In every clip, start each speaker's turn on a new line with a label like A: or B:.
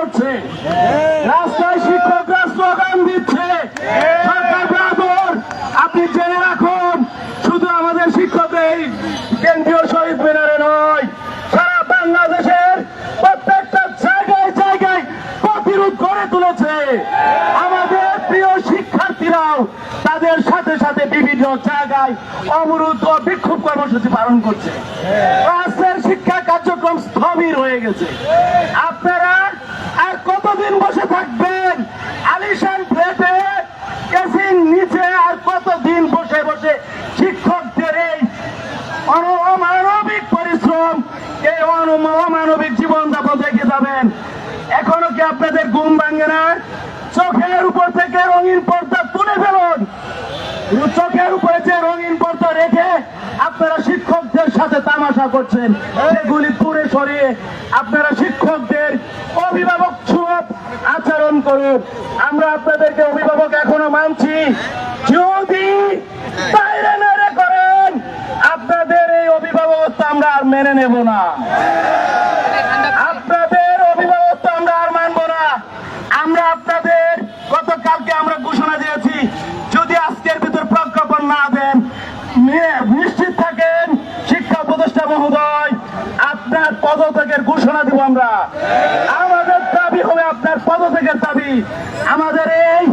A: করছে। রাস্তায় শিক্ষকরা স্লোগান দিচ্ছে। আপনি জেনে রাখুন, শুধু আমাদের কেন্দ্রীয় শহীদ মিনারে নয়, সারা বাংলাদেশের প্রত্যেকটা জায়গায় জায়গায় প্রতিরোধ তুলেছে। আমাদের প্রিয় শিক্ষার্থীরাও তাদের সাথে সাথে বিভিন্ন জায়গায় অবরোধ বিক্ষোভ কর্মসূচি পালন করছে। ক্লাসের শিক্ষা কার্যক্রম স্থবির হয়ে গেছে। আপনারা কতদিন বসে থাকবেন? আলিশান ফ্ল্যাটে এসির নিচে আর কতদিন বসে বসে শিক্ষকদের এই অমানবিক পরিশ্রম, এই অমানবিক জীবন যাপন দেখে যাবেন। এখনও কি আপনাদের ঘুম ভাঙে না? চোখের উপর থেকে রঙিন পর্দা তুলে ফেলুন। চোখের উপরে যে রঙিন পর্দা সাথে তামাশা করছেন। সেগুলি তুলে সরিয়ে আপনারা শিক্ষকদের অভিভাবক সুলভ আচরণ করুন। আমরা আপনাদেরকে অভিভাবক এখনও মানছি। যদি বাইরে করেন, আপনাদের এই অভিভাবকত্ব আমরা আর মেনে নেব না। আপনাদের অভিভাবকত্ব আমরা আর মানবো না। আমরা আপনাদের, গতকালকে আমরা ঘোষণা দিয়েছি, যদি আজকের ভিতর প্রজ্ঞাপন না দেন মহোদয়, আপনার পদত্যাগের ঘোষণা দিব আমরা। আমাদের দাবি হবে আপনার পদত্যাগের দাবি। আমাদের এই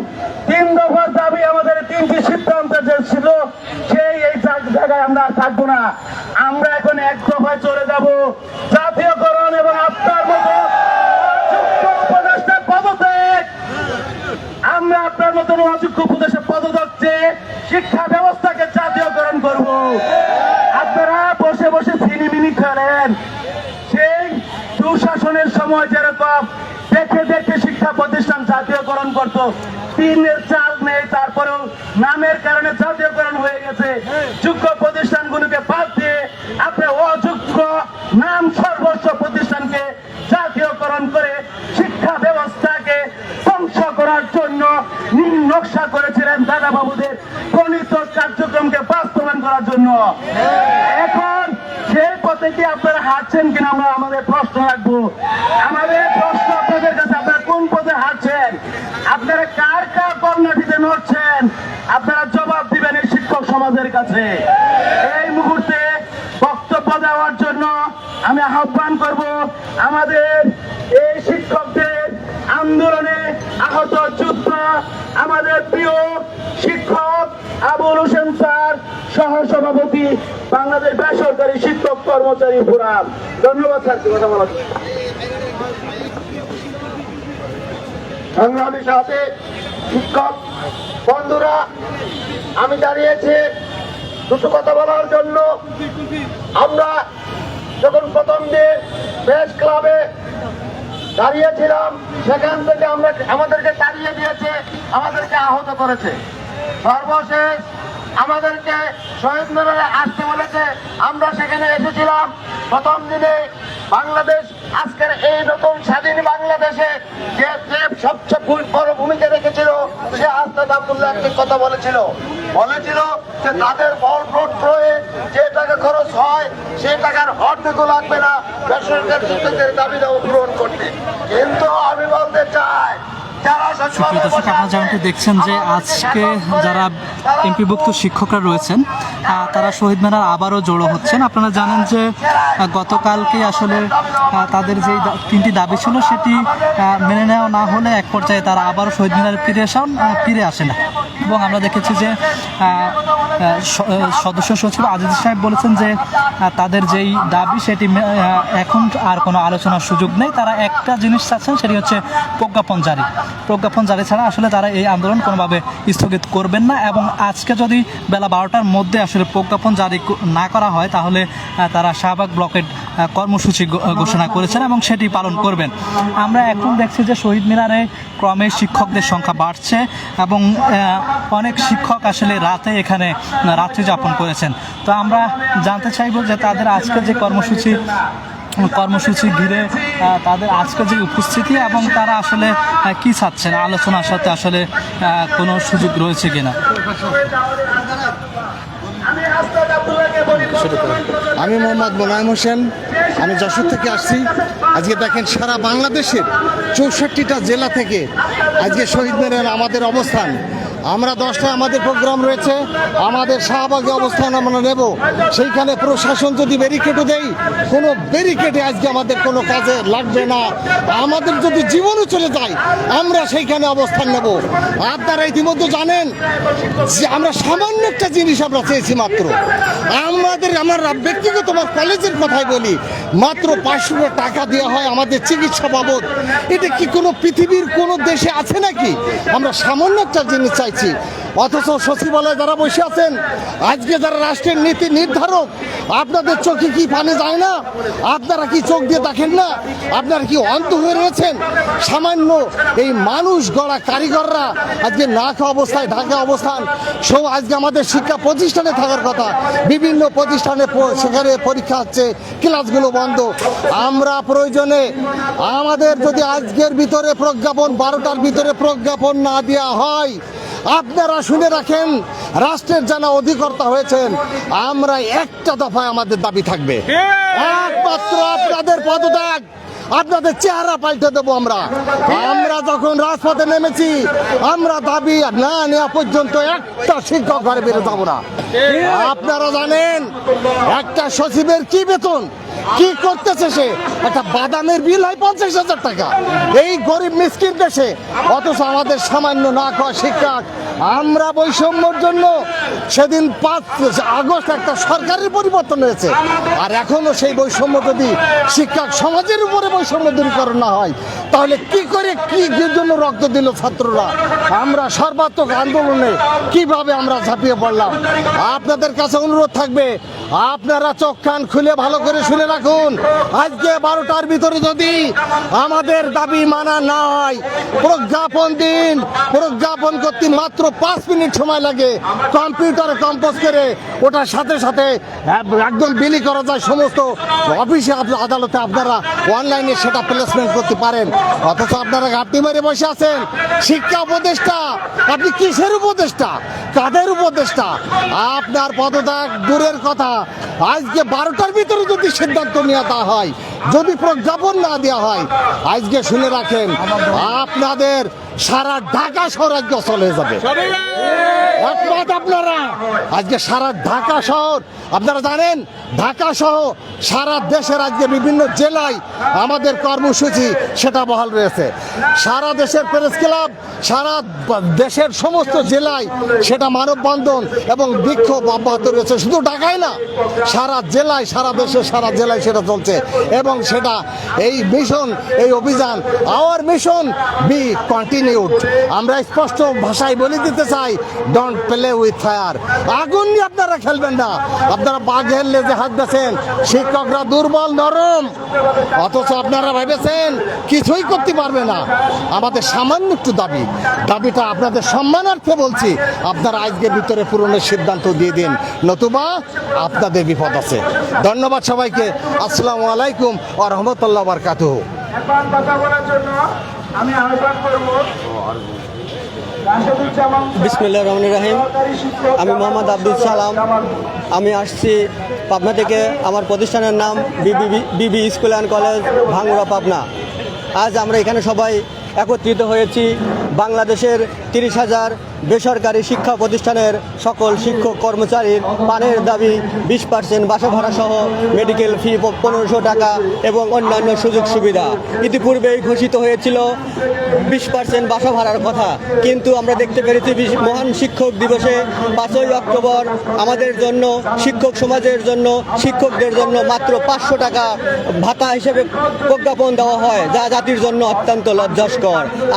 A: তিন দফার দাবি, আমাদের তিনটি সিদ্ধান্ত যে ছিল, সেই এই জায়গায় আমরা থাকব না। আমরা এখন এক দফায় চলে যাব। জাতীয়করণ এবং আপনার মতো পদত্যাগ। আমরা আপনার মতন অযোগ্য উপদেশের পদত্যাগছে শিক্ষা ব্যবস্থাকে জাতীয়করণ করব আপনারা বসে বসে ছিনিমিনি খেলেন সেই সুশাসনের সময় যেরকম দেখে দেখে শিক্ষা প্রতিষ্ঠান জাতীয়করণ করত। তিনের চাল নেই, তারপরেও নামের কারণে জাতীয়করণ হয়ে গেছে। যোগ্য প্রতিষ্ঠানগুলোকে বাদ দিয়ে আপনি অযোগ্য নাম সর্বস্ব প্রতিষ্ঠানকে জাতীয়করণ করে শিক্ষা ব্যবস্থাকে ধ্বংস করার জন্য নকশা করেছিলেন দাদা বাবুদের প্রণীত কার্যক্রমকে বাস্তবায়ন করার জন্য। এখন সেই পথে কি আপনারা হাঁটছেন কিনা আমরা আমাদের প্রশ্ন রাখব। আমাদের প্রশ্ন আপনাদের কাছে, আপনারা কোন পথে হাঁটছেন? আপনারা কার কার কর্ণাটিতে নড়ছেন? আপনারা জবাব দিবেন এই শিক্ষক সমাজের কাছে। এই মুহূর্তে বক্তব্য দেওয়ার জন্য আমি আহ্বান করব আমাদের এই শিক্ষকদের আন্দোলনে আহত যোদ্ধা, আমাদের প্রিয় শিক্ষক আবুল হোসেন স্যার সহ সভাপতি বাংলাদেশ বেসরকারি শিক্ষক কর্মচারী ফোরাম ধন্যবাদ স্যারকে কথা।
B: সংগ্রামী সাথে, শিক্ষক, বন্ধুরা, আমি দাঁড়িয়েছি দুটো কথা বলার জন্য, আমরা যখন প্রথম প্রেস ক্লাবে দাঁড়িয়েছিলাম, সেখান থেকে আমরা আমাদেরকে তাড়িয়ে দিয়েছে, আমাদেরকে আহত করেছে সর্বশেষ আমাদেরকে শহীদ মিনারে আসতে বলেছে। আমরা সেখানে এসেছিলাম। প্রথম দিনে বাংলাদেশ, আজকের এই নতুন স্বাধীন বাংলাদেশে যে সবচেয়ে বড় ভূমিকা রেখেছিল, সে আস্তাদ আব্দুল্লাহ একটি কথা বলেছিল। বলেছিল যে তাদের বল ভোট প্রয়ে যে টাকা খরচ হয় সেই টাকার অর্ধেকও লাগবে না। বেসরকারি শিক্ষকদের দাবি পূরণ করতে। কিন্তু আমি বলতে চাই
C: সুপ্রিয় দর্শক আপনারা যেমনটি দেখছেন যে আজকে যারা এমপিভুক্ত শিক্ষকরা রয়েছেন তারা শহীদ মিনার আবারও জড়ো হচ্ছেন। আপনারা জানেন যে গতকালকে আসলে তাদের যে তিনটি দাবি ছিল সেটি মেনে নেওয়া না হলে এক পর্যায়ে তারা আবারও শহীদ মিনারে ফিরে আসান ফিরে আসে না। এবং আমরা দেখেছি যে সদস্য সচিব আজিজ সাহেব বলেছেন যে তাদের যেই দাবি সেটি এখন আর কোনো আলোচনার সুযোগ নেই। তারা একটা জিনিস চাচ্ছেন সেটি হচ্ছে প্রজ্ঞাপন জারি। প্রজ্ঞাপন জারি ছাড়া আসলে তারা এই আন্দোলন কোনোভাবে স্থগিত করবেন না এবং আজকে যদি বেলা বারোটার মধ্যে আসলে প্রজ্ঞাপন জারি না করা হয়, তাহলে তারা শাহবাগ ব্লকের কর্মসূচি ঘোষণা করেছেন এবং সেটি পালন করবেন। আমরা এখন দেখছি যে শহীদ মিনারে ক্রমে শিক্ষকদের সংখ্যা বাড়ছে এবং অনেক শিক্ষক আসলে রাতে এখানে রাত্রি যাপন করেছেন। তো আমরা জানতে চাইব যে তাদের আজকে যে কর্মসূচি কর্মসূচি ঘিরে তাদের আজকে যে উপস্থিতি এবং তারা আসলে কি চাচ্ছেন? আলোচনার সাথে আসলে কোনো সুযোগ রয়েছে কিনা?
B: আমি
D: মোহাম্মদ মোনায়েম হোসেন। আমি যশোর থেকে আসছি। আজকে দেখেন সারা বাংলাদেশের চৌষট্টিটা জেলা থেকে আজকে শহীদ মিনারে আমাদের অবস্থান। আমরা দশটা আমাদের প্রোগ্রাম রয়েছে, আমাদের শাহবাগে অবস্থান আমরা নেব। সেইখানে প্রশাসন যদি ব্যারিকেডও দেই কোনো ব্যারিকেডে আজকে আমাদের কোনো কাজে লাগবে না। আমাদের যদি জীবনও চলে যায়, আমরা সেইখানে অবস্থান নেব। আপনারা ইতিমধ্যে জানেন যে আমরা সামান্য একটা জিনিস আমরা চেয়েছি মাত্র। আমাদের, আমার ব্যক্তিগত আমার কলেজের কথাই বলি, মাত্র পাঁচশো টাকা দেওয়া হয় আমাদের চিকিৎসা বাবদ। এটা কি কোনো পৃথিবীর কোনো দেশে আছে নাকি? আমরা সামান্য একটা জিনিস চাইছি। অথচ সচিবালয়ে যারা বসে আছেন, আজকে যারা রাষ্ট্রের নীতি নির্ধারক, আপনাদের চোখে কি পানি যায় না? আপনারা কি চোখ দিয়ে দেখেন না? আপনারা কি অন্ধ হয়ে রয়েছেন? সামান্য এই মানুষ গড়া কারিগররা আজকে না খাওয়া অবস্থায়, ঢাকা অবস্থান সব আজকে আমাদের শিক্ষা প্রতিষ্ঠানে থাকার কথা, বিভিন্ন প্রতিষ্ঠানে সেখানে পরীক্ষা হচ্ছে, ক্লাসগুলো বন্ধ। আমরা প্রয়োজনে আমাদের যদি আজকের ভিতরে প্রজ্ঞাপন, বারোটার ভিতরে প্রজ্ঞাপন না দেওয়া হয় আপনারা শুনে রাখেন রাষ্ট্রের যারা অধিকর্তা হয়েছেন আমরা একটা দফায় আমাদের দাবি থাকবে। একমাত্র আপনাদের পদত্যাগ। আপনাদের চেহারা পাল্টে দেবো আমরা। আমরা যখন রাজপথে নেমেছি, আমরা দাবি, না নেওয়া পর্যন্ত একটা শিক্ষক ঘরে বেরো যাব না। আপনারা জানেন, একটা সচিবের কি বেতন, কি করতেছে সে? একটা বাদামের বিল হয় পঞ্চাশ হাজার টাকা। এই গরিব মিসকিন দেশে, অথচ আমাদের সামান্য না খাওয়া শিক্ষক। আমরা বৈষম্যর জন্য সেদিন পাঁচ আগস্ট একটা সরকারের পরিবর্তন হয়েছে। আর এখনও সেই বৈষম্য যদি শিক্ষক সমাজের উপরে বৈষম্য দূরীকরণ না হয়। তাহলে কি করে কি জন্য রক্ত দিল ছাত্ররা? আমরা সর্বাত্মক আন্দোলনে কীভাবে আমরা ঝাঁপিয়ে পড়লাম? আপনাদের কাছে অনুরোধ থাকবে আপনারা চোখ কান খুলে ভালো করে শুনে রাখুন। আজকে বারোটার ভিতরে যদি আমাদের দাবি মানা না হয়, প্রজ্ঞাপন দিন। প্রজ্ঞাপন করতে মাত্র পাঁচ মিনিট সময় লাগে। কম্পিউটারে কম্পোজ করে ওটার সাথে সাথে একদম বিলি করা যায় সমস্ত অফিসে আদালতে আপনারা অনলাইনে সেটা প্লেসমেন্ট করতে পারেন। অথচ আপনারা ঘাটতি মেরে বসে আছেন। শিক্ষা উপদেষ্টা, আপনি কিসের উপদেষ্টা? কাদের উপদেষ্টা? আপনার পদত্যাগ দূরের কথা। আজকে বারোটার ভিতরে যদি সিদ্ধান্ত নেওয়া তা হয়, যদি প্রজ্ঞাপন না দেওয়া হয়, আজকে শুনে রাখেন, আপনাদের সারা ঢাকা আজকে অচল যাবে। আপনারা? আজকে সারা ঢাকা শহর, আপনারা জানেন, ঢাকা সহ সারা দেশের আজকে বিভিন্ন জেলায় আমাদের কর্মসূচি সেটা বহাল রয়েছে। সারা দেশের প্রেস ক্লাব, সারা দেশের সমস্ত জেলায় সেটা মানববন্ধন এবং বিক্ষোভ অব্যাহত রয়েছে। শুধু ঢাকায় না, সারা জেলায়, সারা দেশে সারা জেলায় সেটা চলছে এবং সেটা এই মিশন, এই অভিযান আওয়ার মিশন বি কন্টিনিউড আমরা স্পষ্ট ভাষায় বলে দিতে চাই ডোন্ট প্লে উইথ ফায়ার আগুন নিয়ে আপনারা খেলবেন না। আপনারা বাঘের লেজে হাত দিয়েছেন শিক্ষকরা দুর্বল, নরম। অথচ আপনারা ভেবেছেন কিছুই করতে পারবে না। আমাদের সামান্য একটু দাবি। দাবিটা আপনাদের সম্মানার্থে বলছি। আপনারা আজকের ভিতরে পূরণের সিদ্ধান্ত দিয়ে দিন। নতুবা আপনাদের বিপদ আছে। ধন্যবাদ সবাইকে। আসসালামু আলাইকুম ও রহমতুল্লাহ বারকাতুহ।
A: জন্য আমি আহ্বান করব রাশেদুজ্জামান
E: রহমান রাহিম। আমি মোহাম্মদ আব্দুল সালাম। আমি আসছি পাবনা থেকে। আমার প্রতিষ্ঠানের নাম B B B B school and college Bhangura Pabna. আজ আমরা এখানে সবাই একত্রিত হয়েছি বাংলাদেশের তিরিশ হাজার বেসরকারি শিক্ষা প্রতিষ্ঠানের সকল শিক্ষক কর্মচারীর পানের দাবি বিশ পার্সেন্ট বাসা ভাড়া সহ মেডিকেল ফি পনেরোশো টাকা এবং অন্যান্য সুযোগ সুবিধা। ইতিপূর্বেই ঘোষিত হয়েছিল বিশ পার্সেন্ট বাসা ভাড়ার কথা। কিন্তু আমরা দেখতে পেরেছি মহান শিক্ষক দিবসে পাঁচই অক্টোবর আমাদের জন্য, শিক্ষক সমাজের জন্য, শিক্ষকদের জন্য মাত্র পাঁচশো টাকা ভাতা হিসেবে প্রজ্ঞাপন দেওয়া হয়, যা জাতির জন্য অত্যন্ত লজ্জাস্কর।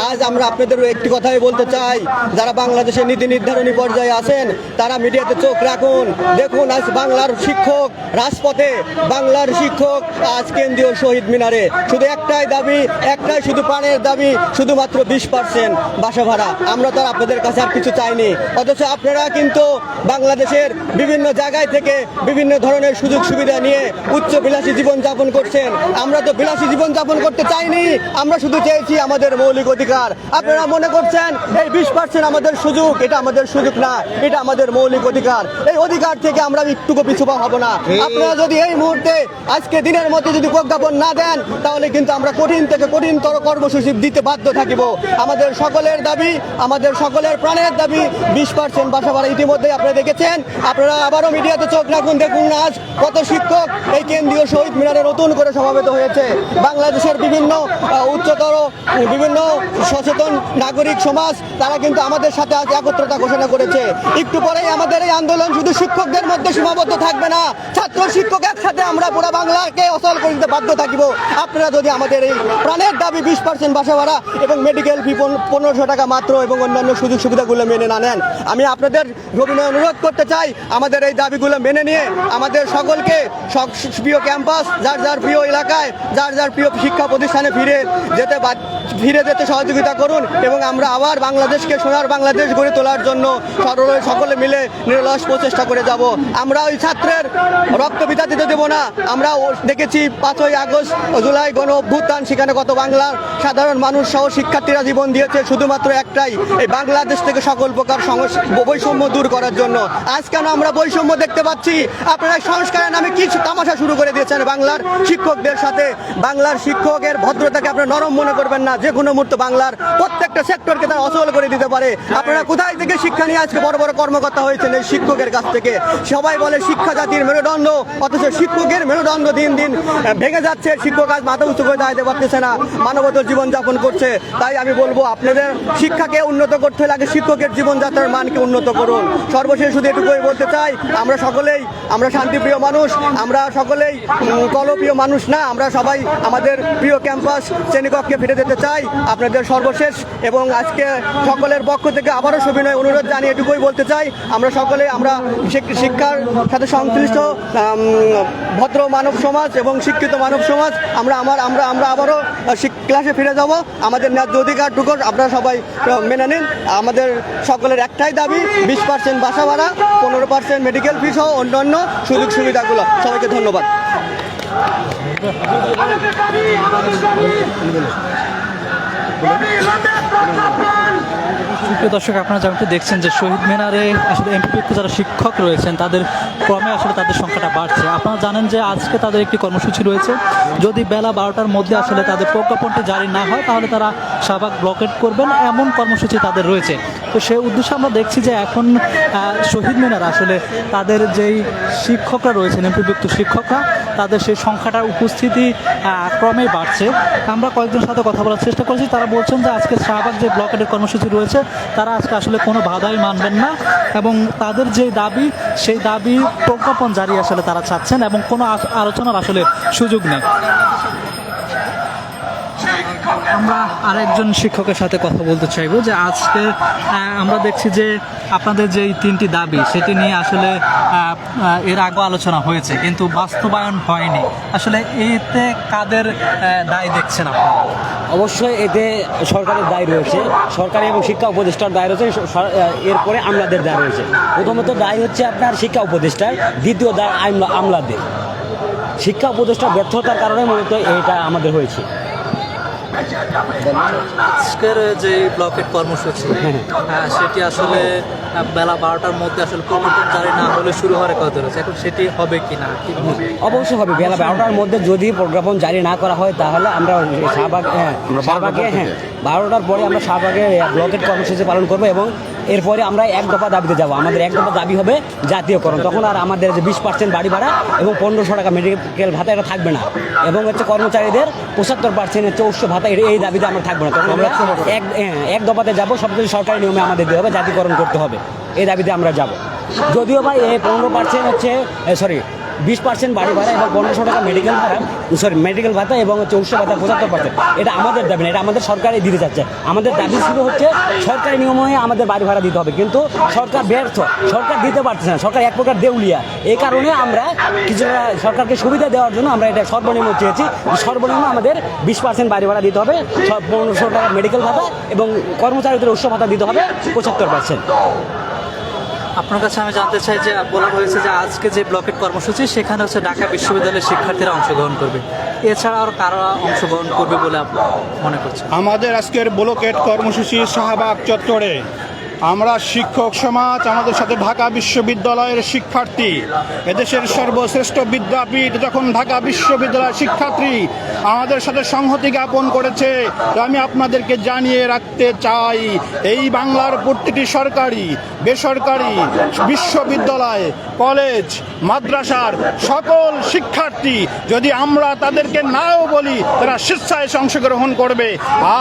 E: আজ আমরা আপনাদেরও একটি কথাই বলতে চাই, যারা বাংলাদেশের নীতি নির্ধারণী পর্যায়ে আছেন, তারা মিডিয়াতে চোখ রাখুন। দেখুন, আজ বাংলার শিক্ষক রাজপথে, বাংলার শিক্ষক আজ কেন্দ্রীয় শহীদ মিনারে। শুধু একটাই দাবি, একটাই শুধু পানের দাবি, শুধুমাত্র বিশ পার্সেন্ট বাসা ভাড়া। আমরা তো আপনাদের কাছে আর কিছু চাইনি। অথচ আপনারা কিন্তু বাংলাদেশের বিভিন্ন জায়গায় থেকে বিভিন্ন ধরনের সুযোগ সুবিধা নিয়ে উচ্চ বিলাসী জীবনযাপন করছেন। আমরা তো বিলাসী জীবনযাপন করতে চাইনি, আমরা শুধু চেয়েছি আমাদের মৌলিক অধিকার। আপনারা মনে করছেন এই বিশ পার্সেন্ট আমাদের সুযোগ? এটা আমাদের সুযোগ না এটা আমাদের মৌলিক অধিকার। এই অধিকার থেকে আমরা একটুকু পিছু পা হব না। আপনারা যদি এই মুহূর্তে আজকে দিনের মধ্যে যদি প্রজ্ঞাপন না দেন তাহলে কিন্তু আমরা কঠিন থেকে কঠিনতর কর্মসূচি দিতে বাধ্য থাকিব। আমাদের সকলের দাবি আমাদের সকলের প্রাণের দাবি বিশ পার্সেন্ট বাসা ভাড়া ইতিমধ্যে আপনারা দেখেছেন। আপনারা আবারও মিডিয়াতে চোখ রাখুন দেখুন না আজ কত শিক্ষক এই কেন্দ্রীয় শহীদ মিনারে নতুন করে সমাবেত হয়েছে। বাংলাদেশের বিভিন্ন উচ্চতর উম, বিভিন্ন সচেতন নাগরিক সমাজ, তারা কিন্তু আমাদের সাথে আজ একত্রতা ঘোষণা করেছে। একটু পরেই আমাদের এই আন্দোলন শুধু শিক্ষকদের মধ্যে সীমাবদ্ধ থাকবে না, ছাত্র শিক্ষক একসাথে আমরা পুরো বাংলাকে অচল করে দিতে বাধ্য থাকিব। আপনারা যদি আমাদের এই প্রাণের দাবি বিশ পার্সেন্ট বাসা ভাড়া এবং মেডিকেল ফি পনেরোশো টাকা মাত্র এবং অন্যান্য সুযোগ সুবিধাগুলো মেনে না নেন, আমি আপনাদের গভীর অনুরোধ করতে চাই, আমাদের এই দাবিগুলো মেনে নিয়ে আমাদের সকলকে প্রিয় ক্যাম্পাস, যার যার প্রিয় এলাকায়, যার যার প্রিয় শিক্ষা প্রতিষ্ঠানে ফিরে যেতে ফিরে যেতে সহযোগিতা করুন এবং আমরা আবার বাংলাদেশকে সোনার বাংলাদেশ গড়ে তোলার জন্য সকলে সকলে মিলে নিরলস প্রচেষ্টা করে যাব। আমরা ওই ছাত্রের রক্ত বিতা দিতে দেবো না। আমরা দেখেছি পাঁচই আগস্ট জুলাই গণ অভ্যুত্থান, সেখানে কত বাংলার সাধারণ মানুষ সহ শিক্ষার্থীরা জীবন দিয়েছে শুধুমাত্র একটাই, এই বাংলাদেশ থেকে সকল প্রকার বৈষম্য দূর করার জন্য। আজ কেন আমরা বৈষম্য দেখতে পাচ্ছি? আপনারা সংস্কারের নামে কিছু তামাশা শুরু করে দিয়েছেন বাংলার শিক্ষকদের সাথে? বাংলার শিক্ষকের ভদ্রতাকে আপনারা নরম মনে করবেন না, যে মুহূর্তে বাংলার প্রত্যেকটা সেক্টরকে তারা অচল করে দিতে পারে। আপনারা কোথায় থেকে শিক্ষা নিয়ে আজকে বড় বড় কর্মকর্তা হয়েছেন এই শিক্ষকের কাছ থেকে? সবাই বলে শিক্ষা জাতির মেরুদণ্ড, অথচ শিক্ষকের মেরুদণ্ড দিন দিন ভেঙে যাচ্ছে। শিক্ষক আজ মাথা উঁচু করে দাঁড়াতে পারতেছে না, মানবতর জীবনযাপন করছে। তাই আমি বলব, আপনাদের শিক্ষাকে উন্নত করতে লাগে শিক্ষকের জীবনযাত্রার মানকে উন্নত করুন। সর্বশেষ শুধু এটুকুই বলতে চাই, আমরা সকলেই, আমরা শান্তিপ্রিয় মানুষ, আমরা সকলেই কলপ্রিয় মানুষ না, আমরা সবাই আমাদের প্রিয় ক্যাম্পাস শ্রেণীকক্ষে ফিরে যেতে চাই। আপনাদের সর্বশেষ এবং আজকে সকলের পক্ষ থেকে আবারও সবিনয় অনুরোধ জানিয়ে এটুকুই বলতে চাই। আমরা সকলে, আমরা শিক্ষার সাথে সংশ্লিষ্ট ভদ্র মানব সমাজ এবং শিক্ষিত মানব সমাজ, আমরা আমার, আমরা আমরা আবারও ক্লাসে ফিরে যাব। আমাদের ন্যায্য অধিকারটুকু আপনারা সবাই মেনে নিন। আমাদের সকলের একটাই দাবি, বিশ পার্সেন্ট বাসা ভাড়া, পনেরো পার্সেন্ট মেডিকেল ফি সহ অন্যান্য সুযোগ সুবিধাগুলো। সবাইকে ধন্যবাদ। Let me, let me, let me, let me.
C: প্রিয় দর্শক, আপনারা যেমনটি দেখছেন যে শহীদ মিনারে আসলে এমপিভুক্ত যারা শিক্ষক রয়েছেন, তাদের ক্রমে আসলে তাদের সংখ্যাটা বাড়ছে। আপনারা জানেন যে আজকে তাদের একটি কর্মসূচি রয়েছে। যদি বেলা বারোটার মধ্যে আসলে তাদের প্রজ্ঞাপনটি জারি না হয়, তাহলে তারা শাহবাগ ব্লকেট করবেন। এমন কর্মসূচি তাদের রয়েছে। তো সেই উদ্দেশ্যে আমরা দেখছি যে এখন শহীদ মিনার আসলে তাদের যেই শিক্ষকরা রয়েছেন এমপিভুক্ত শিক্ষকরা, তাদের সেই সংখ্যাটার উপস্থিতি ক্রমেই বাড়ছে। আমরা কয়েকজনের সাথে কথা বলার চেষ্টা করেছি। তারা বলছেন যে আজকে শাহবাগ যে ব্লকেটের কর্মসূচি রয়েছে তারা আজকে আসলে কোনো বাধাই মানবেন না এবং তাদের যে দাবি, সেই দাবি প্রজ্ঞাপন জারি আসলে তারা চাচ্ছেন এবং কোনো আলোচনার আসলে সুযোগ নেই। আমরা আরেকজন শিক্ষকের সাথে কথা বলতে চাইব যে আজকে আমরা দেখছি যে আপনাদের যে তিনটি দাবি, সেটি নিয়ে আসলে এর আগে আলোচনা হয়েছে, কিন্তু বাস্তবায়ন হয়নি। আসলে এতে কাদের দায় দেখছেন আপনারা?
F: অবশ্যই এতে সরকারের দায় রয়েছে। সরকারি এবং শিক্ষা উপদেষ্টার দায় রয়েছে এরপরে আমলাদের দায় রয়েছে। প্রথমত দায় হচ্ছে আপনার শিক্ষা উপদেষ্টার, দ্বিতীয় দায় আমলাদের। শিক্ষা উপদেষ্টার ব্যর্থতার কারণে মূলত এটা আমাদের হয়েছে।
C: আজকের যে ব্লকের কর্মসূচি হ্যাঁ, সেটি আসলে বেলা বারোটার মধ্যে আসলে প্রজ্ঞাপন জারি না হলে শুরু হওয়ার কথা রয়েছে। এখন সেটি হবে কি না
F: অবশ্যই হবে। বেলা বারোটার মধ্যে যদি প্রজ্ঞাপন জারি না করা হয় তাহলে আমরা শাহবাগ হ্যাঁ শাহবাগে হ্যাঁ বারোটার পরে আমরা শাহবাগে ব্লকেট কর্মসূচি পালন করব এবং এরপরে আমরা এক দফা দাবিতে যাব। আমাদের এক দফা দাবি হবে জাতীয়করণ। তখন আর আমাদের যে বিশ পার্সেন্ট বাড়ি ভাড়া এবং পনেরোশো টাকা মেডিকেল ভাতা এটা থাকবে না। এবং হচ্ছে কর্মচারীদের পঁচাত্তর পার্সেন্ট হচ্ছে উৎস ভাতা এই দাবিতে আমরা থাকব না। তখন আমরা এক হ্যাঁ, এক দফাতে যাব। সব কিছু সরকারি নিয়মে আমাদের দিতে হবে। জাতীয়করণ করতে হবে। এই দাবিতে আমরা যাব। যদিও ভাই এই পনেরো পার্সেন্ট হচ্ছে সরি বিশ পার্সেন্ট বাড়ি ভাড়া এবং পনেরোশো টাকা মেডিকেল ভাড়া সরি মেডিকেল ভাতা এবং হচ্ছে উৎস ভাতা পঁচাত্তর পার্সেন্ট এটা আমাদের দাবি না, এটা আমাদের সরকারই দিতে চাচ্ছে। আমাদের দাবি ছিল হচ্ছে সরকারি নিয়মে আমাদের বাড়ি ভাড়া দিতে হবে। কিন্তু সরকার ব্যর্থ, সরকার দিতে পারছে না। সরকার এক প্রকার দেউলিয়া। এই কারণে আমরা কিছুটা সরকারকে সুবিধা দেওয়ার জন্য আমরা এটা সর্বনিম্ন চেয়েছি সর্বনিম্ন আমাদের বিশ পার্সেন্ট বাড়ি ভাড়া দিতে হবে পনেরোশো টাকা মেডিকেল ভাতা এবং কর্মচারীদের উৎস ভাতা দিতে হবে, পঁচাত্তর পার্সেন্ট
C: আপনার কাছে আমি জানতে চাই যে বলা হয়েছে যে আজকে যে ব্লকেট কর্মসূচি, সেখানে হচ্ছে ঢাকা বিশ্ববিদ্যালয়ের শিক্ষার্থীরা অংশগ্রহণ করবে। এছাড়া আর কারা অংশগ্রহণ করবে বলে মনে করছেন?
G: আমাদের আজকের ব্লকেট কর্মসূচি শাহবাগ চত্বরে। আমরা শিক্ষক সমাজ, আমাদের সাথে ঢাকা বিশ্ববিদ্যালয়ের শিক্ষার্থী, এদেশের সর্বশ্রেষ্ঠ বিদ্যাপীঠ যখন ঢাকা বিশ্ববিদ্যালয়ের শিক্ষার্থী আমাদের সাথে সংহতি জ্ঞাপন করেছে, তো আমি আপনাদেরকে জানিয়ে রাখতে চাই, এই বাংলার প্রতিটি সরকারি, বেসরকারি, বিশ্ববিদ্যালয়, কলেজ, মাদ্রাসার সকল শিক্ষার্থী, যদি আমরা তাদেরকে নাও বলি, তারা স্বেচ্ছায় অংশগ্রহণ করবে।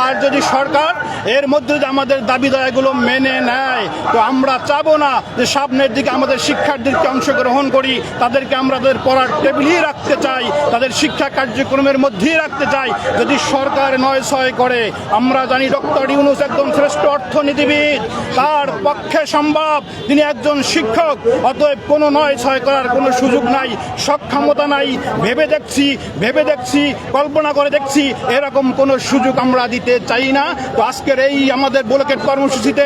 G: আর যদি সরকার এর মধ্যে আমাদের দাবি দায়াগুলো মেনে নেয়, তো আমরা চাবো না যে সামনের দিকে আমাদের শিক্ষার্থীদেরকে অংশগ্রহণ করি, তাদেরকে আমরা তাদের পড়ার টেবিলেই রাখতে চাই, তাদের শিক্ষা কার্যক্রমের মধ্যেই রাখতে চাই। যদি সরকার নয় ছয় করে, আমরা জানি ডক্টর ইউনুস একজন শ্রেষ্ঠ অর্থনীতিবিদ, তার পক্ষে সম্ভব। তিনি একজন শিক্ষক, অতএব কোনো নয় ছয় করার কোনো সুযোগ নাই, সক্ষমতা নাই। ভেবে দেখছি ভেবে দেখছি, কল্পনা করে দেখছি, এরকম কোনো সুযোগ আমরা দিতে চাই না। তো আজকের এই আমাদের ব্লকেট কর্মসূচিতে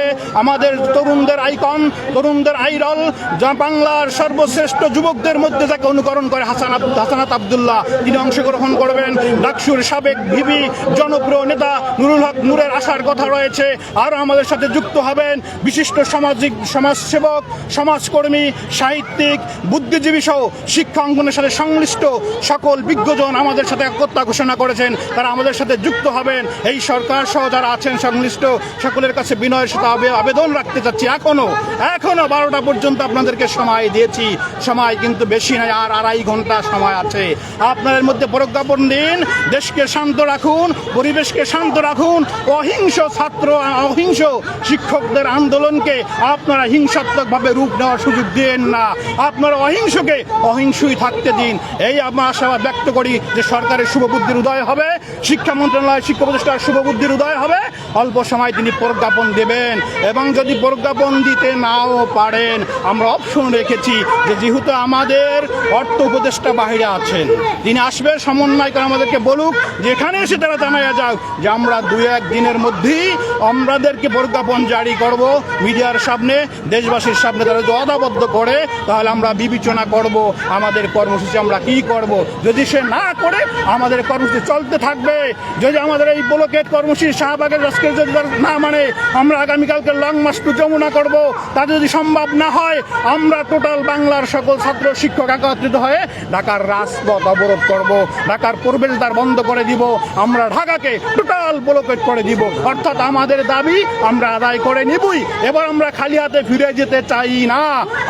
G: আমাদের তরুণদের আইকন, তরুণদের আইডল যা বাংলার সর্বশ্রেষ্ঠ যুবকদের মধ্যে যাকে অনুকরণ করে হাসান হাসানাত আবদুল্লাহ, তিনি অংশগ্রহণ করবেন। ডাকসুর সাবেক ভিবি জনপ্রিয় নেতা নুরুল হক নূরের আসার কথা রয়েছে। আরও আমাদের সাথে যুক্ত হবেন বিশিষ্ট সামাজিক সমাজসেবক, সমাজকর্মী, সাহিত্যিক, বুদ্ধিজীবী সহ শিক্ষা অঙ্গনের সাথে সংশ্লিষ্ট সকল বিজ্ঞজন আমাদের সাথে একতা ঘোষণা করেছেন। তারা আমাদের সাথে যুক্ত হবেন। এই সরকার সহ যারা আছেন সংশ্লিষ্ট সকলের কাছে বিনয়ের সাথে আবে- আবেদন রাখতে চাচ্ছি। এখনও এখনও বারোটা পর্যন্ত আপনাদেরকে সময় দিয়েছি। সময় কিন্তু বেশি নয়, আর আড়াই ঘণ্টা সময় আছে। আপনাদের মধ্যে প্রজ্ঞাপন দিন, দেশকে শান্ত রাখুন, পরিবেশকে শান্ত রাখুন। অহিংস ছাত্র, অহিংস শিক্ষকদের আন্দোলনকে আপনারা হিংসাত্মকভাবে রূপ নেওয়ার সুযোগ দিন না। আপনারা অহিংসকে অহিংসই থাকতে দিন। এই আমরা আশাবাদ ব্যক্ত করি যে সরকারের শুভবুদ্ধির উদয় হবে, শিক্ষা মন্ত্রণালয় শিক্ষা প্রতিষ্ঠার শুভবুদ্ধির উদয় হবে। অল্প সময় তিনি প্রজ্ঞাপন দেবেন এবং যদি প্রজ্ঞাপন দিতে নাও পারেন, আমরা অপশন রেখেছি যে যেহেতু আমাদের অর্থ উপদেষ্টা বাহিরে আছেন, তিনি আসবে সমন্বয় করে আমাদেরকে বলুক, যেখানে এসে তারা জানাইয়া যাক যে আমরা দু এক দিনের মধ্যেই আমাদেরকে প্রজ্ঞাপন জারি করব মিডিয়ার সামনে, দেশবাসীর সামনে তারা যদি অদাবদ্ধ করে, তাহলে আমরা বিবেচনা করব আমাদের কর্মসূচি আমরা কি করব। যদি সে না করে, আমাদের কর্মসূচি চলতে থাকবে। যদি আমাদের এই ব্লকেট কর্মসূচি শাহবাগের আজকে যদি না মানে আমরা আগামীকালকে লং টু যমুনা করব। তাতে যদি সম্ভব না হয় আমরা টোটাল বাংলার সকল ছাত্র শিক্ষক একত্রিত হয়ে ঢাকার রাজপথ অবরোধ করব। ঢাকার প্রবেশদ্বার বন্ধ করে দিব। আমরা ঢাকাকে টোটাল ব্লকেট করে দিব। অর্থাৎ আমাদের দাবি আমরা আদায় করে নিবই। এবার আমরা খালি হাতে ফিরে যেতে চাই না।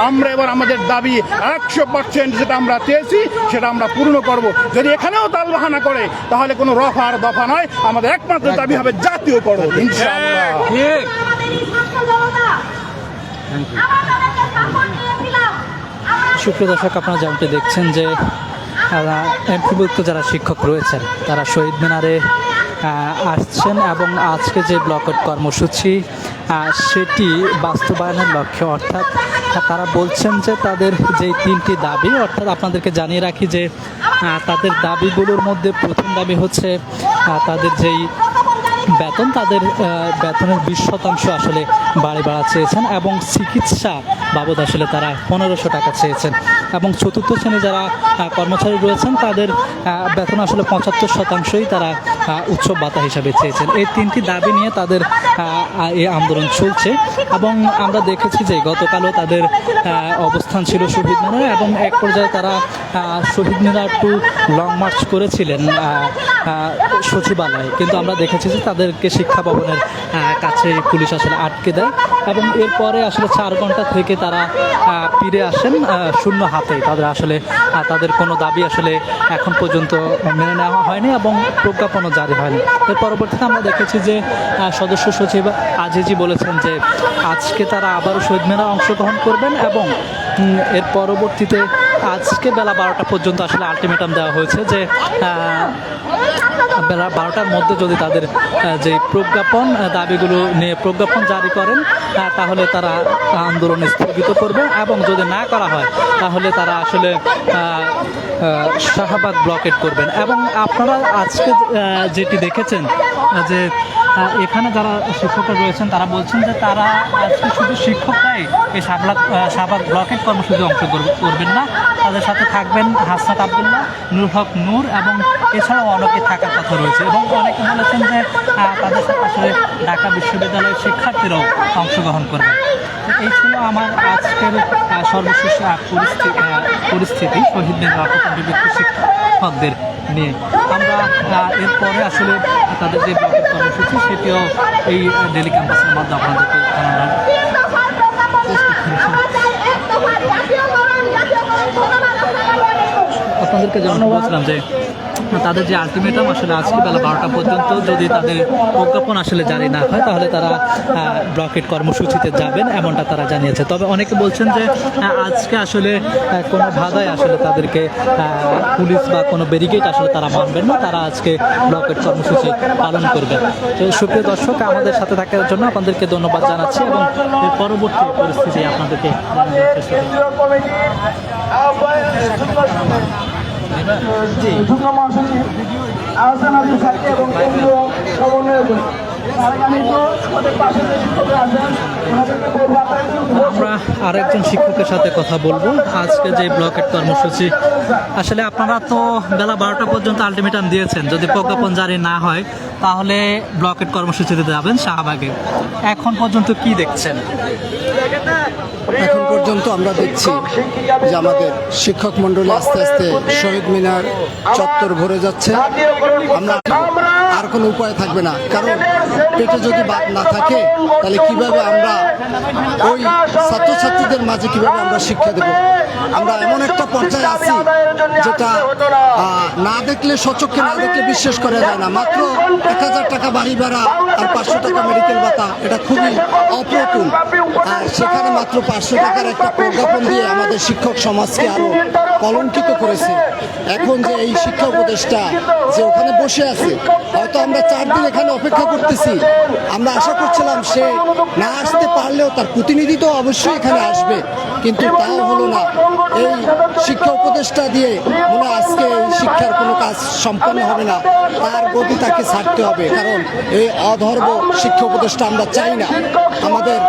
G: আমরা এবার আমাদের দাবি একশো পার্সেন্ট যেটা আমরা চেয়েছি সেটা আমরা পূর্ণ করব। যদি এখানেও তাল বাহানা করে তাহলে কোনো রফা আর দফা নয়। আমাদের একমাত্র দাবি হবে জাতীয়করণ ইনশাআল্লাহ।
C: সুপ্রিয় দর্শক আপনারা যেমনটি দেখছেন যে এমপিভুক্ত যারা শিক্ষক রয়েছেন তারা শহীদ মিনারে আসছেন এবং আজকে যে ব্লকেট কর্মসূচি সেটি বাস্তবায়নের লক্ষ্যে অর্থাৎ তারা বলছেন যে তাদের যে তিনটি দাবি অর্থাৎ আপনাদেরকে জানিয়ে রাখি যে তাদের দাবিগুলোর মধ্যে প্রথম দাবি হচ্ছে তাদের যেই বেতন তাদের বেতনের বিশ শতাংশ আসলে বাড়ি বাড়া চেয়েছেন এবং চিকিৎসা বাবদ আসলে তারা পনেরোশো টাকা চেয়েছেন। এবং চতুর্থ শ্রেণি যারা কর্মচারী রয়েছেন, তাদের বেতন আসলে পঁচাত্তর শতাংশই তারা উৎসব ভাতা হিসাবে চেয়েছেন। এই তিনটি দাবি নিয়ে তাদের এই আন্দোলন চলছে এবং আমরা দেখেছি যে গতকালও তাদের অবস্থান ছিল শহীদ মিনারে এবং এক পর্যায়ে তারা Shaheed Minar to long march করেছিলেন সচিবালয়ে। কিন্তু আমরা দেখেছি যে তাদেরকে শিক্ষা ভবনের কাছে পুলিশ আসলে আটকে দেয় এবং এরপরে আসলে চার ঘণ্টা থেকে তারা ফিরে আসেন শূন্য হাতে। তাদের আসলে তাদের কোনো দাবি আসলে এখন পর্যন্ত মেনে নেওয়া হয়নি এবং প্রজ্ঞাপনও জারি হয়নি। এর পরবর্তীতে আমরা দেখেছি যে সদস্য সচিব আজিজি বলেছেন যে, আজকে তারা আবারও শহীদ মেলায় অংশগ্রহণ করবেন এবং এর পরবর্তীতে আজকে বেলা বারোটা পর্যন্ত আসলে আলটিমেটাম দেওয়া হয়েছে যে বেলা বারোটার মধ্যে যদি তাদের যে প্রজ্ঞাপন দাবিগুলো নিয়ে প্রজ্ঞাপন জারি করেন তাহলে তারা আন্দোলন স্থগিত করবে এবং যদি না করা হয়, তাহলে তারা আসলে শাহবাগ ব্লকেট করবেন। এবং আপনারা আজকে যেটি দেখেছেন যে এখানে যারা শিক্ষকরা রয়েছেন, তারা বলছেন যে তারা আজকে শুধু শিক্ষকরাই এই শাহবাগ শাহবাগ ব্লকের কর্মসূচিতে অংশগ্রহণ করবেন না। তাদের সাথে থাকবেন হাসনাত আবদুল্লাহ নূর হক নূর এবং এছাড়াও অনেকে থাকার কথা রয়েছে এবং অনেকে বলেছেন যে তাদের সাথে আসলে ঢাকা বিশ্ববিদ্যালয়ের শিক্ষার্থীরাও অংশগ্রহণ করবে। তো এই ছিল আমার আজকের সর্বশেষ পরিস্থিতি পরিস্থিতি শহীদ দিন শিক্ষকদের নিয়ে। আমরা এরপরে আসলে তাদের যে কর্মসূচি সেটিও এই ডেলি ক্যাম্পাসের মধ্যে আপনাদেরকে জানানোর আপনাদেরকে জানানো বলছিলাম যে তাদের যে আলটিমেটাম আসলে আজকে বেলা বারোটা পর্যন্ত যদি তাদের প্রজ্ঞাপন আসলে জারি না হয়, তাহলে তারা ব্লকেট কর্মসূচিতে যাবেন এমনটা তারা জানিয়েছে। তবে অনেকে বলছেন যে আজকে আসলে কোনো বাধায় আসলে তাদেরকে পুলিশ বা কোনো ব্যারিকেড আসলে তারা মানবেন না, তারা আজকে ব্লকেট কর্মসূচি পালন করবেন। তো সুপ্রিয় দর্শক, আমাদের সাথে থাকার জন্য আপনাদেরকে ধন্যবাদ জানাচ্ছি এবং পরবর্তী পরিস্থিতি আপনাদেরকে জানানোর চেষ্টা আমরা আরেকজন শিক্ষকের সাথে কথা বলব। আজকে যে ব্লকের কর্মসূচি, আসলে আপনারা তো বেলা বারোটা পর্যন্ত আলটিমেটাম দিয়েছেন। যদি প্রজ্ঞাপন জারি না হয় তাহলে ব্লকের কর্মসূচিতে যাবেন শাহবাগে। এখন পর্যন্ত কি দেখছেন?
H: এখন পর্যন্ত আমরা দেখছি যে আমাদের শিক্ষক মণ্ডলী আস্তে আস্তে শহীদ মিনার চত্বর ভরে যাচ্ছে। আমরা আর কোনো উপায় থাকবে না। কারণ পেটে যদি বাদ না থাকে, তাহলে কীভাবে আমরা ওই ছাত্রছাত্রীদের মাঝে কীভাবে আমরা শিক্ষা দেব? আমরা এমন একটা পর্যায়ে আছি যেটা না দেখলে সচক্ষে না দেখলে বিশ্বাস করা যায় না। মাত্র এক হাজার টাকা বাড়ি ভাড়া আর পাঁচশো টাকা মেডিকেল ভাতা, এটা খুবই অপ্রতুল। আর সেখানে মাত্র পাঁচশো টাকার একটা প্রজ্ঞাপন দিয়ে আমাদের শিক্ষক সমাজকে আরও কলঙ্কিত করেছে। এখন যে এই শিক্ষা উপদেষ্টা যে ওখানে বসে আছে, হয়তো আমরা চার দিন এখানে অপেক্ষা করতেছি। আমরা আশা করছিলাম সে না আসতে পারলেও তার প্রতিনিধি তো অবশ্যই এখানে আসবে। কিন্তু তাও হলো না। এই শিক্ষা উপদেষ্টা দিয়ে মনে আজকে এই শিক্ষার কোনো কাজ সম্পন্ন হবে না। তার গতি তাকে ছাড়তে হবে কারণ এই অধর্ম শিক্ষা উপদেষ্টা আমরা চাই না। আমাদের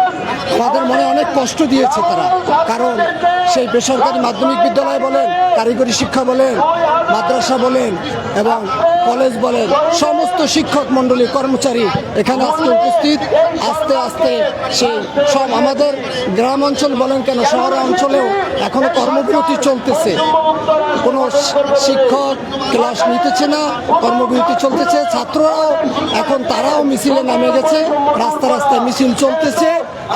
H: আমাদের মনে অনেক কষ্ট দিয়েছে তারা। কারণ সেই বেসরকারি মাধ্যমিক বিদ্যালয় বলেন কারিগরি শিক্ষা বলেন মাদ্রাসা বলেন এবং কলেজ বলেন সমস্ত শিক্ষক মণ্ডলী কর্মচারী এখানে আজকে উপস্থিত। আস্তে আস্তে সেই সব আমাদের গ্রাম অঞ্চল বলেন কেন শহর অঞ্চলেও এখনও কর্মবিরতি চলতেছে। কোনো শিক্ষক ক্লাস নিতেছে না, কর্মবিরতি চলতেছে, ছাত্ররাও এখন তারাও মিছিলে নামে গেছে, রাস্তা রাস্তায় মিছিল চলতেছে।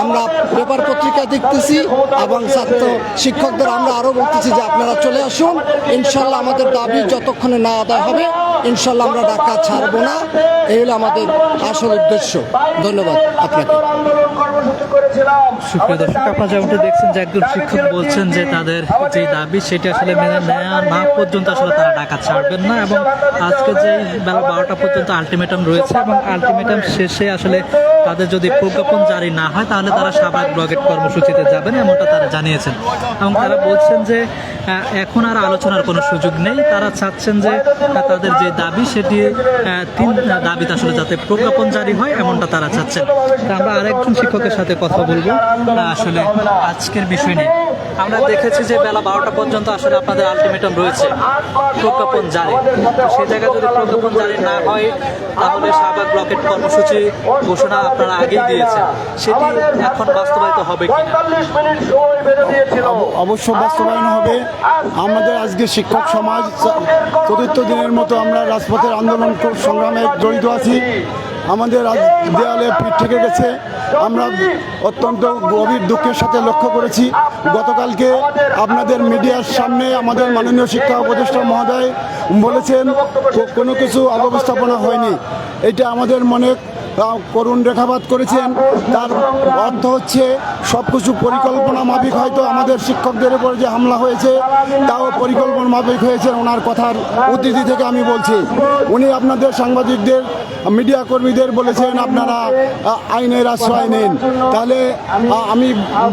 H: আমরা পেপার পত্রিকা দেখতেছি এবং ছাত্র শিক্ষকদের আমরা আরও বলতেছি যে আপনারা চলে আসুন। ইনশাল্লাহ আমাদের দাবি যতক্ষণে না আদায় হবে, ইনশাল্লাহ আমরা ডাকা ছাড়বো না। এই হলো আমাদের আসল উদ্দেশ্য। ধন্যবাদ আপনাকে।
C: সুপ্রিয় দর্শক আপনারা যেমনটা দেখছেন যে একজন শিক্ষক বলছেন যে তাদের যে দাবি সেটি আসলে মেনে নেওয়া না পর্যন্ত আসলে তারা টাকা ছাড়বেন না এবং আজকে যে বেলা বারোটা পর্যন্ত আলটিমেটাম রয়েছে এবং আলটিমেটাম শেষে আসলে তাদের যদি প্রজ্ঞাপন জারি না হয়, তাহলে তারা সাবাক ব্লকেট কর্মসূচিতে যাবেন, এমনটা তারা জানিয়েছেন। এবং তারা বলছেন যে এখন আর আলোচনার কোনো সুযোগ নেই। তারা চাচ্ছেন যে তাদের যে দাবি, সেটি তিন দাবিতে আসলে যাতে প্রজ্ঞাপন জারি হয়, এমনটা তারা চাচ্ছেন। আমরা আরেকজন শিক্ষকের সাথে কথা বলব। আসলে আজকের বিষয় নিয়ে। আমরা দেখেছি যে বেলা বারোটা পর্যন্ত আসলে আপনাদের আলটিমেটাম রয়েছে। প্রজ্ঞাপন জারি। তো সেই জায়গায় যদি প্রজ্ঞাপন জারি না হয় তাহলে শাহবাগ ব্লকেট কর্মসূচি ঘোষণা আপনারা আগেই দিয়েছেন। সেটি এখন বাস্তবায়িত হবে কিনা?
A: পঁয়তাল্লিশ মিনিট সময় বেঁধে দিয়েছিল।
I: অবশ্য বাস্তবায়ন হবে। আমাদের আজকে শিক্ষক সমাজ চতুর্থ দিনের মতো আমরা রাজপথের আন্দোলন সংগ্রামে জড়িত আছি। আমাদের দেয়ালে পিঠ থেকে গেছে। আমরা অত্যন্ত গভীর দুঃখের সাথে লক্ষ্য করেছি। গতকালকে আপনাদের মিডিয়ার সামনে আমাদের মাননীয় শিক্ষা উপদেষ্টা মহোদয় বলেছেন কোনো কিছু অব্যবস্থাপনা হয়নি। এটা আমাদের মনে করুণ রেখাপাত করেছেন। তার অর্থ হচ্ছে সব কিছু পরিকল্পনা মাফিক হয়তো আমাদের শিক্ষকদের উপর যে হামলা হয়েছে, তাও পরিকল্পনা মাফিক হয়েছে ওনার কথার উদ্ধৃতি থেকে আমি বলছি। উনি আপনাদের সাংবাদিকদের মিডিয়া কর্মীদের বলেছেন, আপনারা আইনের আশ্রয় নেন। তাহলে আমি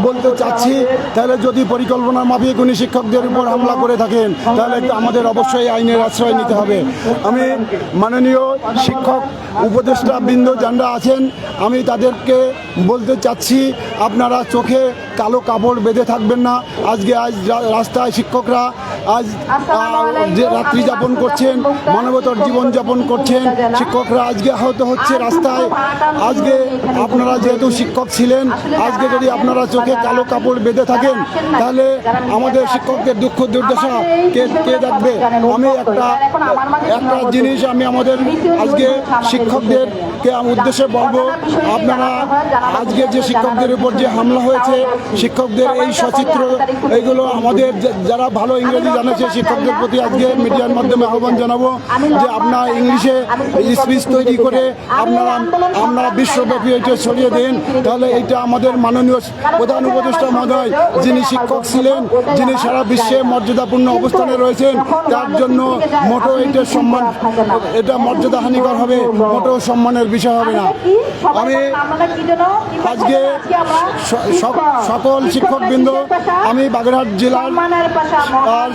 I: বলতে চাচ্ছি, তাহলে যদি পরিকল্পনা মাফিক উনি শিক্ষকদের উপর হামলা করে থাকেন, তাহলে আমাদের অবশ্যই আইনের আশ্রয় নিতে হবে। আমি মাননীয় শিক্ষক উপদেষ্টা বৃন্দ যারা আছেন, আমি তাদেরকে বলতে চাচ্ছি, আপনারা চোখে কালো কাপড় বেঁধে থাকবেন না। আজকে আজ রাস্তায় শিক্ষকরা আজ যে রাত্রি যাপন করছেন, মানবতর জীবন যাপন করছেন, শিক্ষকরা আজকে আহত হচ্ছে রাস্তায়। আজকে আপনারা যেহেতু শিক্ষক ছিলেন, আজকে যদি আপনারা চোখে কালো কাপড় বেঁধে থাকেন, তাহলে আমাদের শিক্ষকদের দুঃখ দুর্দশা কে কে দেখবে? আমি একটা একটা জিনিস আমি আমাদের আজকে শিক্ষকদেরকে উদ্দেশ্যে বলব, আপনারা আজকে যে শিক্ষকদের উপর যে হামলা হয়েছে, শিক্ষকদের এই সচিত্র, এইগুলো আমাদের যারা ভালো ইংরেজি জানেছে শিক্ষকদের প্রতি আজকে মিডিয়ার মাধ্যমে আহ্বান জানাব যে আপনারা ইংলিশে স্পিচ তৈরি করে আপনারা আপনারা বিশ্বব্যাপী এটা ছড়িয়ে দিন। তাহলে এটা আমাদের মাননীয় প্রধান উপদেষ্টা মহোদয় যিনি শিক্ষক ছিলেন যিনি সারা বিশ্বে মর্যাদাপূর্ণ অবস্থানে রয়েছেন তার জন্য মোটো এটা সম্মান এটা মর্যাদাহানিকর হবে মোটো সম্মানের বিষয় হবে না। আমি আজকে সকল শিক্ষকবৃন্দ আমি বাগেরহাট জেলার আর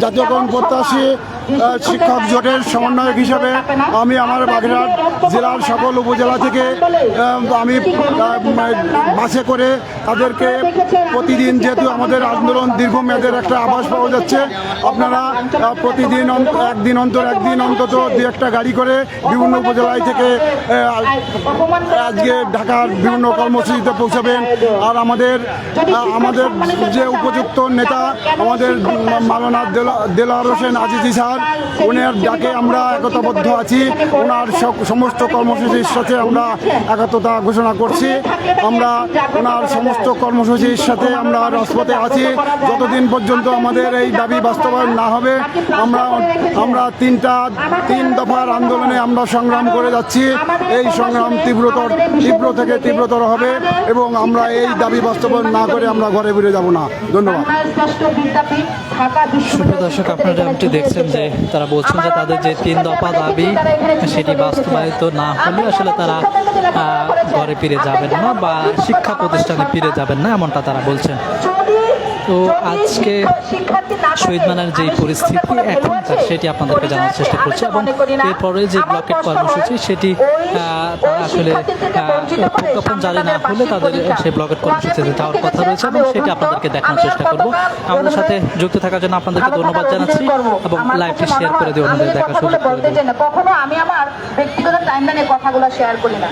I: জাতীয়করণ প্রত্যাশী আহ, শিক্ষক জোটের সমন্বয়ক হিসাবে আমি আমার বাগেরহাট জেলার সকল উপজেলা থেকে আমি বাসে করে তাদেরকে প্রতিদিন যেহেতু আমাদের আন্দোলন দীর্ঘমেয়াদের একটা আভাস পাওয়া যাচ্ছে, আপনারা প্রতিদিন একদিন অন্তর, একদিন অন্তত দু একটা গাড়ি করে বিভিন্ন উপজেলায় থেকে আজকে ঢাকার বিভিন্ন কর্মসূচিতে পৌঁছাবেন। আর আমাদের আমাদের যে উপযুক্ত নেতা, আমাদের মালানা দেলার হোসেন আজিজি স্যার ওনার ডাকে আমরা একতাবদ্ধ আছি ওনার সমস্ত কর্মসূচির সাথে আমরা একত্রতা ঘোষণা করছি। আমরা ওনার সমস্ত কর্মসূচির সাথে আমরা রাজপথে আছি। যতদিন পর্যন্ত আমাদের এই দাবি বাস্তবায়ন না হবে, আমরা আমরা তিনটা, তিন দফার আন্দোলনে আমরা সংগ্রাম করে যাচ্ছি। এই সংগ্রাম তীব্রতর, তীব্র থেকে তীব্রতর হবে এবং আমরা এই দাবি বাস্তবায়ন না করে আমরা ঘরে ফিরে যাব না। ধন্যবাদ।
C: দর্শক, আপনারা দেখছেন যে তারা বলছেন যে তাদের যে তিন দফা দাবি, সেটি বাস্তবায়িত না হলে আসলে তারা ঘরে ফিরে যাবেন না বা শিক্ষা প্রতিষ্ঠানে ফিরে যাবেন না, এমনটা তারা বলছেন। তো আজকে শহীদ মানার যে পরিস্থিতি এখনকার সেটি আপনাদেরকে জানার চেষ্টা করছি এবং এরপরে যে ব্লকেট কর্মসূচি সেটি তারা আসলে প্রজ্ঞাপন জারি না হলে তাদের সেই ব্লকেট কর্মসূচিতে যাওয়ার কথা রয়েছে এবং সেটি আপনাদেরকে দেখানোর চেষ্টা করব। আমাদের সাথে যুক্ত থাকার জন্য আপনাদেরকে ধন্যবাদ জানাচ্ছি এবং লাইভটি শেয়ার করে দিয়ে অন্যদের দেখা সুযোগ করে
J: কখনো আমি আমার ব্যক্তিগত টাইমলাইনে কথাগুলো শেয়ার করি না।